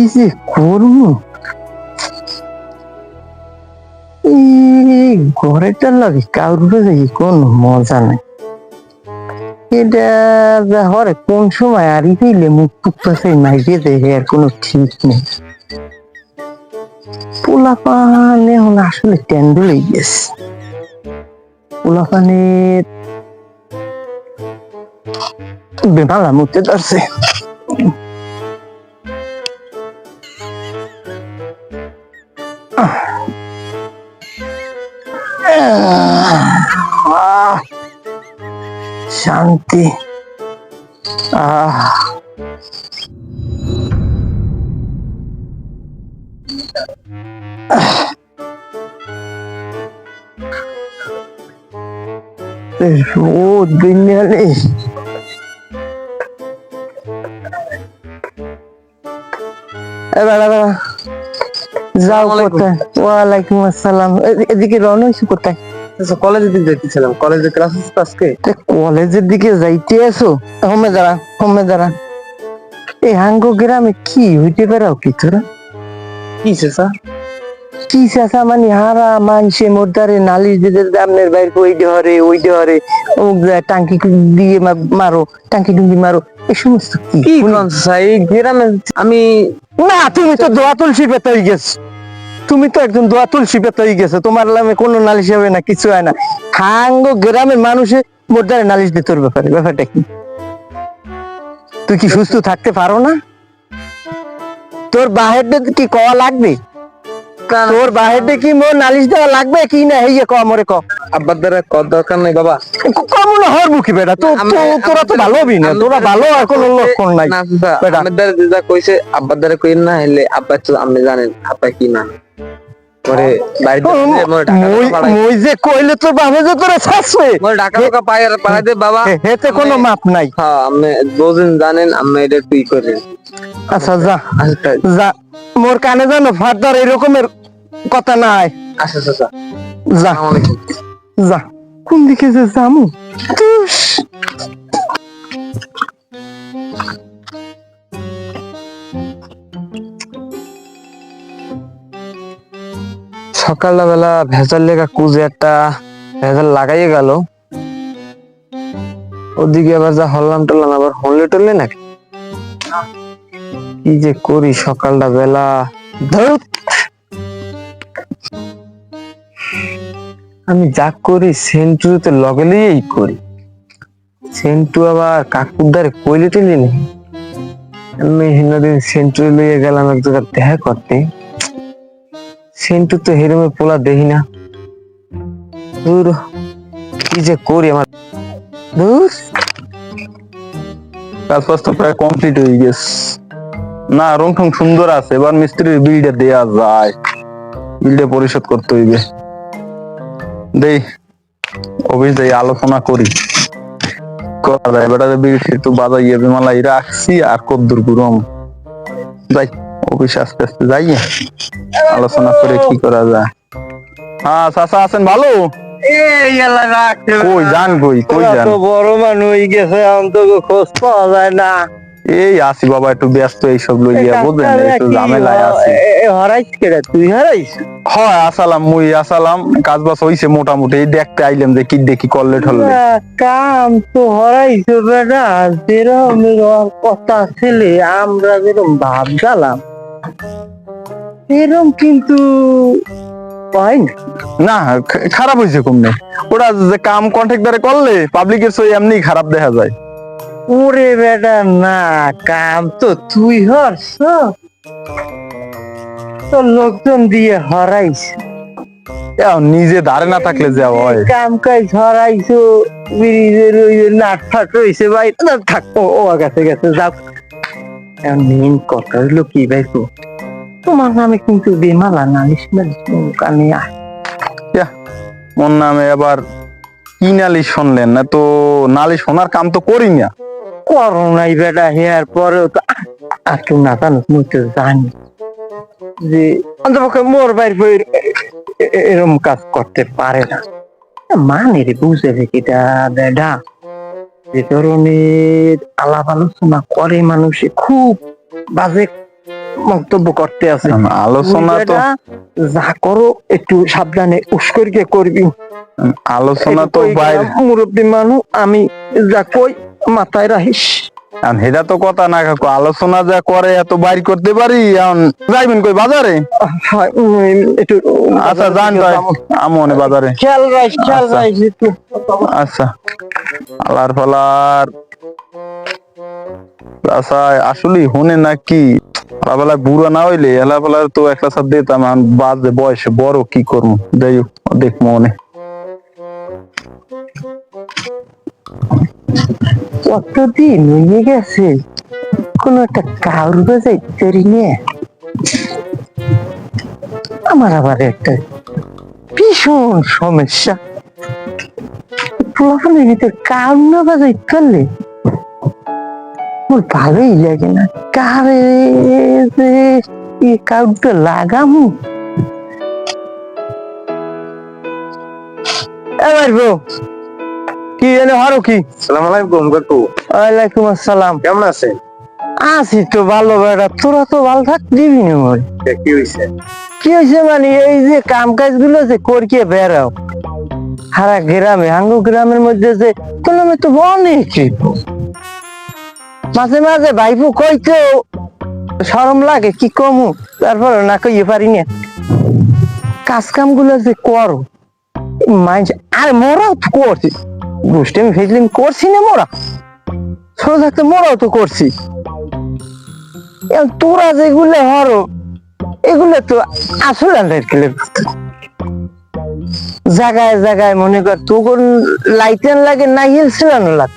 কি যে করব? ঘরেটা লাগে কাউর দেখি কোন মজা নাই। কোন সময় আরি দিলে মুখ টুকতেছে মাইকে দেখে আর কোনো ঠিক নেই। পোলা পানে আসলে ট্যান্ডেল গেছে। পোলা পানের বেমালা মুখতে ধরছে শান্তি আহ। বেড়া বেড়া যাও কোথায়? ওয়ালাইকুম আসসালাম। এদিকে রওনা হয়েছে কোথায়? আচ্ছা কলেজের দিকে যাইতেছিলাম। কলেজে ক্লাস আছে আজকে? কলেজের দিকে যাইতে আছো? হোমে দাঁড়া হোমে দাঁড়া। এই হাঙ্গ গ্রামে কি হইতে পারাও কি তোরা? কি চাচা? মানে হারা মানসে মোরদারে নালিশ দিতে আপনার বাইর ওই হরে ওই হরে অমুক জায়গায় টাঙ্কি দিয়ে মারো টাঙ্কি টুঙ্কি মারো এই সমস্ত কি? গ্রামে আমি না তুমি তো দোয়া তুলসী পেতে হয়ে গেছো। তুমি তো একজন দোয়া তুলসী পেতে হয়ে গেছো তোমার নামে কোনো নালিশ হবে না কিছু হয় না। হাঙ্গ গ্রামের মানুষে মোরদারে নালিশ দিতে তোর ব্যাপারে ব্যাপারটা কি? তুই কি সুস্থ থাকতে পারো না? তোর বাহেরটা কি কওয়া লাগবে? তোর বাহেরটা কি মোর নালিশ দেওয়া লাগবে কি না? হেইয়ে ক মরে ক। আব্বার দ্বারা কর দরকার নেই বাবা। কমন হর মুখী বেটা? তো তোরা তো ভালো হবি না তোরা ভালো আর কোনো লক্ষণ নাই বেটা। আমার দ্বারা কইছে আব্বার দ্বারা কই না হলে আব্বা তো আপনি জানেন আব্বা কি না। বাড়িতে মই যে কইলে তোর বাপে যে তোরা ছাড়ছে। মোর টাকা পাই আর পাঠাই দে বাবা। হেতে কোনো মাপ নাই। হ্যাঁ আপনি বোঝেন জানেন আপনি এটা তুই করেন। আচ্ছা যা। আচ্ছা। যা। মোর কানে জানো ফার্দার এরকমের কথা নাই। আচ্ছা আচ্ছা যা। যা। কোন দিকে যে যামু? সকালবেলা ভেজাল লেখা কুজে একটা ভেজাল লাগাইয়ে গেল। ওদিকে আবার যা হল্লাম টল্লাম, আবার হলে টললে নাকি? কি যে করি সকালটা বেলা। আমি যা করি সেন্টুতে লগেলেই করি। সেন্টু আবার কাকুদারে কইলে টইলে নেই। আমি হিন্দদিন সেন্টুরি লইয়ে গেলাম এক জায়গায় দেখা করতে। সেন্টু তো হেরমে পোলা দেখি না। দূর, কি যে করি আমার। দূর। কাজ তো প্রায় কমপ্লিট হয়ে গেছে। না রং ঠং সুন্দর আছে, এবার মিস্ত্রির বিলটা দেয়া যায়। বিলটা পরিশোধ করতে হইবে। দেই, অফিস দেই, আলোচনা করি। করা যায়, এবার বিল একটু বাজাইয়ে বিমালাই রাখছি, আর কদ্দুর গুরম যাই। অফিস আস্তে আস্তে যাই আলোচনা করে কি করা যায়। হ্যাঁ চাচা আছেন ভালো? কই যান কই কই যান? বড় মানুষ গেছে অন্তত খোঁজ পাওয়া যায় না। এই আসি বাবা একটু ব্যস্ত এইসব লইয়া বুঝলেন একটু ঝামেলায় আছি। হরাইস কেডা? তুই হরাইস? হয় আসালাম মুই আসালাম কাজ বাজ হইছে মোটামুটি এই দেখতে আইলাম যে কি দেখি করলে ঠললে কাম তো হরাইছো বেটা যেরকম কথা ছেলে আমরা যেরকম ভাব জ্বালাম এরকম কিন্তু হয় না খারাপ হয়েছে কমনে। ওরা যে কাম কন্ট্রাক্টরে করলে পাবলিকের সই এমনি খারাপ দেখা যায়। ওরে বেটা না কাম তো তুই হরছ তো লোকজন দিয়ে হরাইছ নিজে ধারে না থাকলে যা হয়। কাম কাজ হরাইছো ব্রিজের ওই যে নাট ফাট রয়েছে ভাই। না থাকব ও গেছে গেছে যাও। মেন কথা হলো কি ভাই তোমার নামে কিন্তু বেমালা নালিশ কানে মোর নামে আবার কি নালিশ শুনলেন? না তো নালিশ শোনার কাম তো করি না করোনাই বেটা হেয়ার পরেও তো আর কেউ না জানো মুই তো জানি। যে অন্তপক্ষে মোর বাইর বই এরকম কাজ করতে পারে না। মানে রে বুঝে কিটা বেডা যে ধরনের আলাপ আলোচনা করে মানুষে খুব বাজে মন্তব্য করতে আছে। আলোচনা তো যা করো একটু সাবধানে উস্করিকে করবি। আলোচনা তো বাইরে। মুরব্বী মানুষ আমি যা কই মাথায় রাখিস। সেটা তো কথা না কাকু আলোচনা যা করে এত বাইর করতে পারি যাইবেন কই বাজারে? একটু আচ্ছা যান ভাই আমনে বাজারে। খেয়াল রাখিস খেয়াল আচ্ছা। একটু। আচ্ছা। আলার ফালার। আচ্ছা আসলে শুনে নাকি আলাবেলা বুড়া না হইলে এলাবেলার তো একটা সাথ দিতাম বাজে বয়সে, বড় কি করব? যাই হোক, দেখ মনে। কতদিন হয়ে গেছে? কোন একটা তৈরি নিয়ে। আমার আবার একটা ভীষণ সমস্যা। পোলাপানের ভিতরে কাউর না বাজাই করলে মোর ভালোই লাগে না। কারে যে এই কাউরটা লাগামু। এবার বউ কি জানে হরো কি? সালাম আলাইকুম কাকু। ওয়ালাইকুম আসসালাম। কেমন আছেন? আছি তো ভালো বেড়া তোরা তো ভালো থাক দিবি না মোর কি হয়েছে কি হয়েছে মানে এই যে কাম কাজগুলো যে করকে বেড়াও। সারা গ্রামে আঙ্গু গ্রামের মধ্যে যে তোর তো অনেক। মাঝে মাঝে ভাইপু কইতেও সরম লাগে, কি কমু? তারপর না কইয়ে পারি না। কাজ কামগুলো যে করো আরে মোরাও তো করছি। দুষ্টামি ফেজলিং করছি না মোরা? ছোট থাকতে মোরাও তো করছি। তোরা যেগুলো হরো, এগুলো তো আসলে জায়গায় জায়গায় মনে কর তোর লাইটেন লাগে, না হিল ছিলানো লাগ।